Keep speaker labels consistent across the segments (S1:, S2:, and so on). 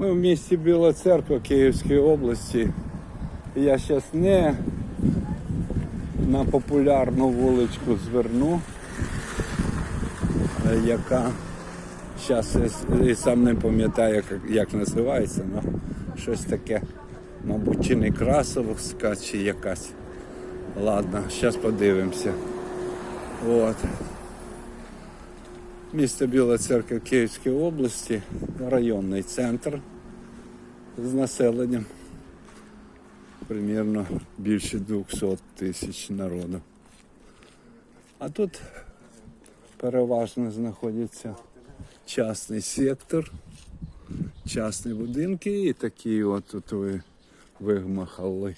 S1: Ми в місті Біла Церква Київської області. Я зараз не на популярну вуличку зверну, яка зараз і сам не пам'ятаю, як, як називається, але щось таке, мабуть, чи не Красовська, чи якась. Ладно, зараз подивимося. От. Місто Біла Церква Київської області, районний центр з населенням. Примірно більше 200 тисяч народу. А тут переважно знаходиться частний сектор, частні будинки і такі от тут ви вигмахали.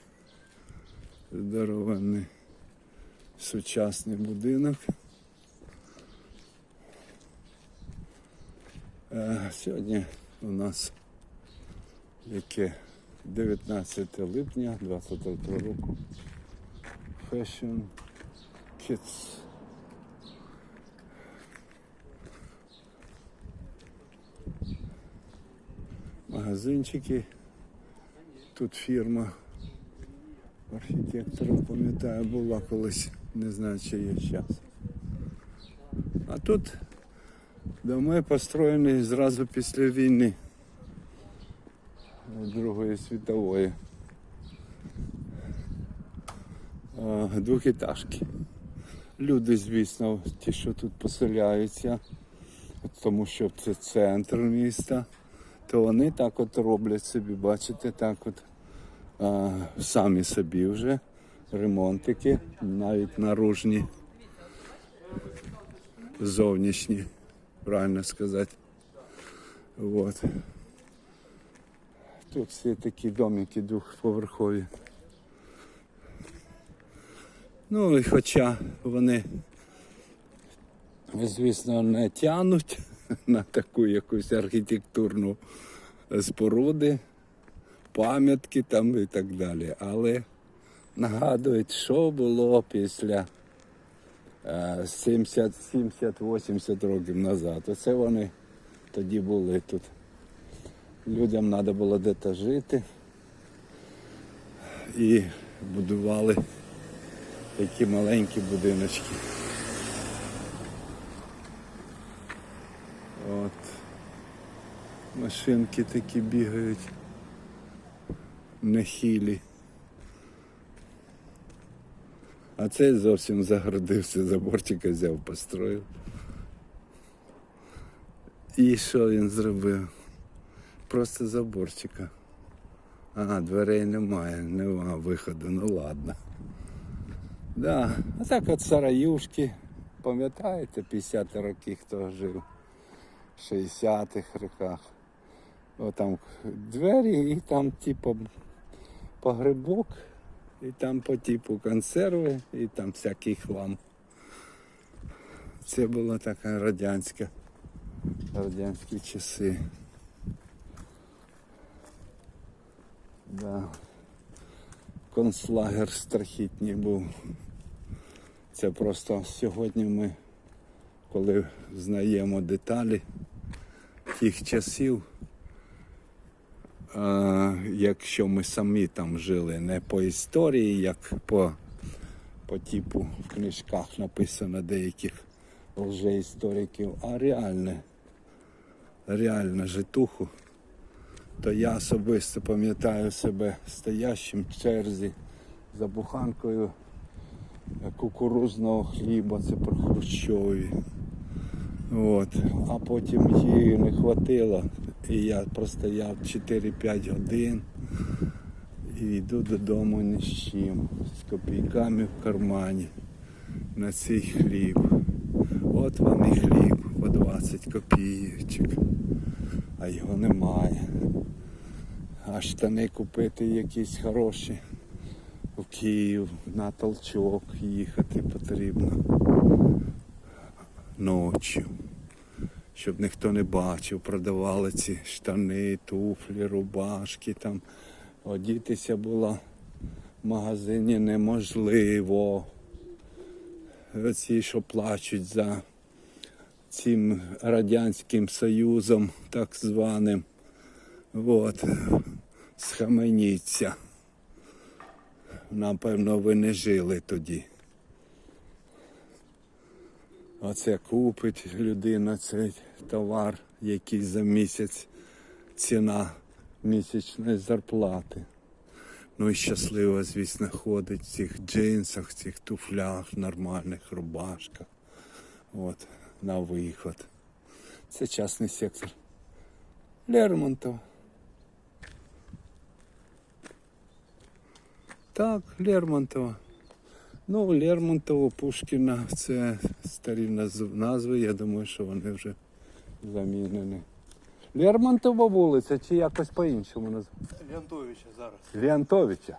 S1: Здоровенний сучасний будинок. Е, Сьогодні у нас яке 19 липня 23 року. Fashion Kids. Магазинчики. Тут фірма архітектора, пам'ятаю, була колись, не знаю, чи є час. А тут доми построєні зразу після війни Другої світової. Двохетажки. Люди, звісно, ті, що тут поселяються, тому що це центр міста, то вони так от роблять собі, бачите, так от а, самі собі вже ремонтики, навіть наружні, зовнішні, правильно сказати. Вот. Тут всі такі домики двохповерхові. Ну і хоча вони, звісно, не тянуть на таку якусь архітектурну споруди, пам'ятки там і так далі. Але нагадують, що було після е, 70-80 років назад. Оце вони тоді були тут. Людям треба було де-то жити і будували такі маленькі будиночки. От. Машинки такі бігають. Нехілі. А цей зовсім загородився, заборчика взяв, построїв. І що він зробив? Просто заборчика. А, дверей немає, нема виходу, ну ладно. Да. А так от сараюшки, пам'ятаєте, 50 роки хто жив, 60-х роках. О, там двері і там типу погребок, і там по типу консерви, і там всякий хлам. Це була така радянська, радянські часи. Да. Концлагер страхітній був. Це просто сьогодні ми, коли знаємо деталі тих часів, якщо ми самі там жили не по історії, як по, по типу в книжках написано деяких лжеісториків, а реальне, реальне житуху то я особисто пам'ятаю себе стоящим в черзі за буханкою кукурузного хліба, це про Хрущові. От. А потім її не хватило. І я простояв 4-5 годин і йду додому ні з чим, з копійками в кармані на цей хліб. От вам і хліб по 20 копійочок, а його немає. А штани купити якісь хороші в Київ на толчок їхати потрібно ночі, щоб ніхто не бачив, продавали ці штани, туфлі, рубашки там. Одітися було в магазині неможливо. Оці, що плачуть за цим Радянським Союзом, так званим. От, схаменіться. Напевно, ви не жили тоді. Оце купить людина цей товар, який за місяць ціна місячної зарплати. Ну і щасливо, звісно, ходить в цих джинсах, в цих туфлях, нормальних рубашках. От, на виход. Це частний сектор. Лермонтов. Так, Лермонтова. Ну, Лермонтова, Пушкіна це старі назви, я думаю, що вони вже замінені. Лермонтова вулиця чи якось по-іншому називається?
S2: Леонтовича зараз.
S1: Леонтовича.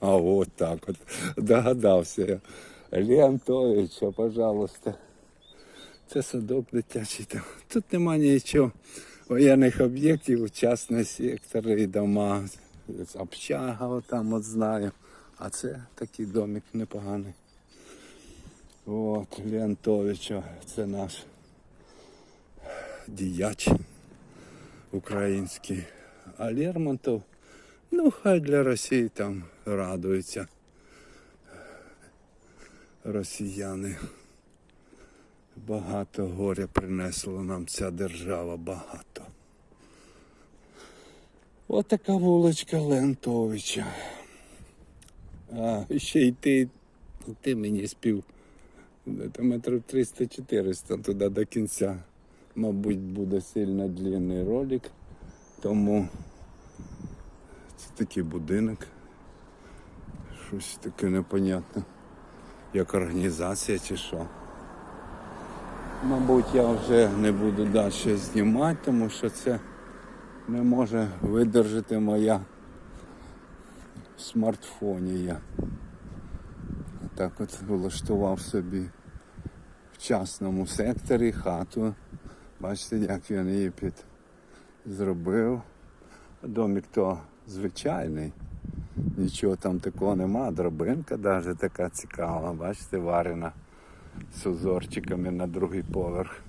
S1: А от так от. Догадався я. Леонтовича, пожалуйста. Це садок дитячий там. Тут нема нічого. Воєнних об'єктів, частний сектор і дома. Общага там от знаю. А це такий домик непоганий. От, Леонтовича, це наш діяч український. А Лермонтов, ну хай для Росії там радуються. Росіяни. Багато горя принесла нам ця держава, багато. От така вуличка Лентовича. А ще йти, йти мені спів. Це метрів 300-400 туди до кінця. Мабуть, буде сильно длинний ролик, тому це такий будинок. Щось таке непонятне. Як організація чи що. Мабуть, я вже не буду далі знімати, тому що це не може видержати моя в смартфоні. Так от влаштував собі в частному секторі хату. Бачите, як він її під зробив. Домик то звичайний. Нічого там такого нема. Дробинка навіть така цікава. Бачите, варена з узорчиками на другий поверх.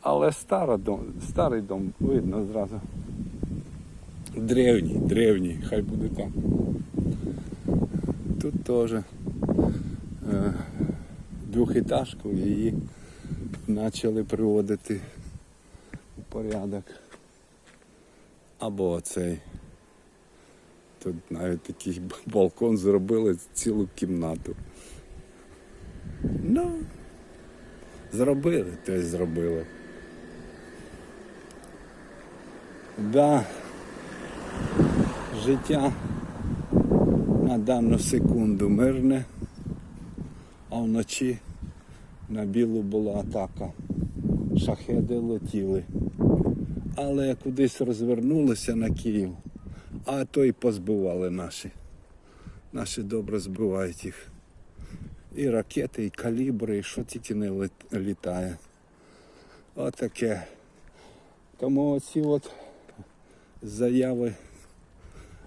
S1: Але стара дом, старий дом видно зразу. Древній, древній, хай буде так. Тут теж е, двохетажку її почали приводити у порядок. Або оцей. Тут навіть такий балкон зробили цілу кімнату. Ну, зробили, то зробили. Да, життя на дану секунду мирне, а вночі на білу була атака. Шахеди летіли. Але кудись розвернулися на Київ, а то й позбивали наші. Наші добре збивають їх. І ракети, і калібри, і що тільки не літає. Отаке. Тому оці от заяви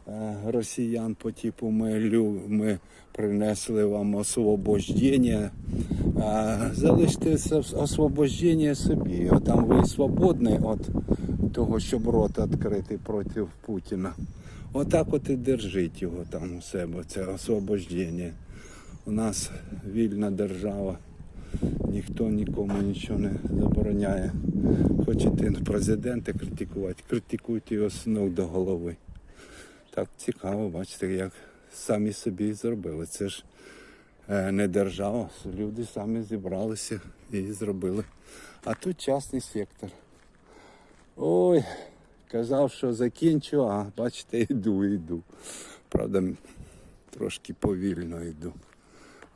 S1: е, росіян по типу ми, лю- ми принесли вам освобождення. Залиште це освобождення собі. Там ви свободні від того, щоб рот відкрити проти Путіна. Отак от і держіть його там у себе, це освобождення. У нас вільна держава, ніхто нікому нічого не забороняє. Хочете президента критикувати, критикуйте його з ног до голови. Так цікаво, бачите, як самі собі зробили. Це ж е, не держава, люди самі зібралися і зробили. А тут частний сектор. Ой, казав, що закінчу, а бачите, йду, йду. Правда, трошки повільно йду.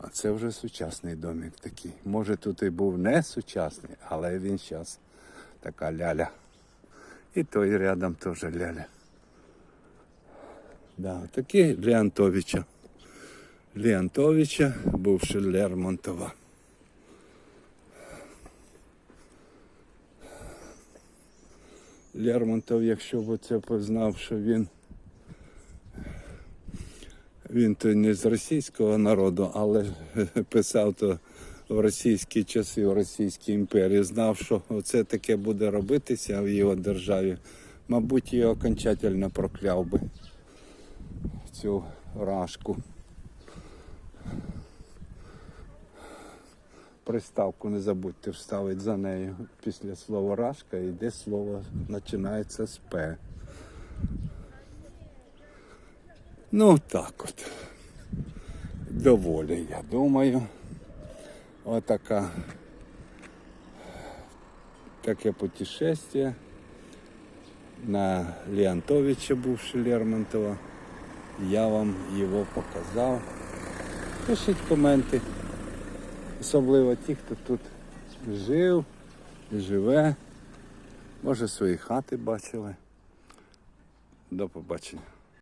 S1: А це вже сучасний домик такий. Може тут і був не сучасний, але він зараз така ляля. І той рядом теж ляля. Да, такий Леонтовича. Леонтовича, бувши Лермонтова. Лермонтов, якщо б це познав, що він він то не з російського народу, але писав то в російські часи, в Російській імперії, знав, що це таке буде робитися в його державі. мабуть, її окончательно прокляв би цю рашку. Приставку не забудьте вставити за нею. Після слова рашка йде слово, починається з П. Ну так от. Доволі, я думаю. Отака таке путешествие на Леонтовича, бувши Лермонтова. Я вам його показав. Пишіть коменти. Особливо ті, хто тут жив, живе. Може свої хати бачили. До побачення.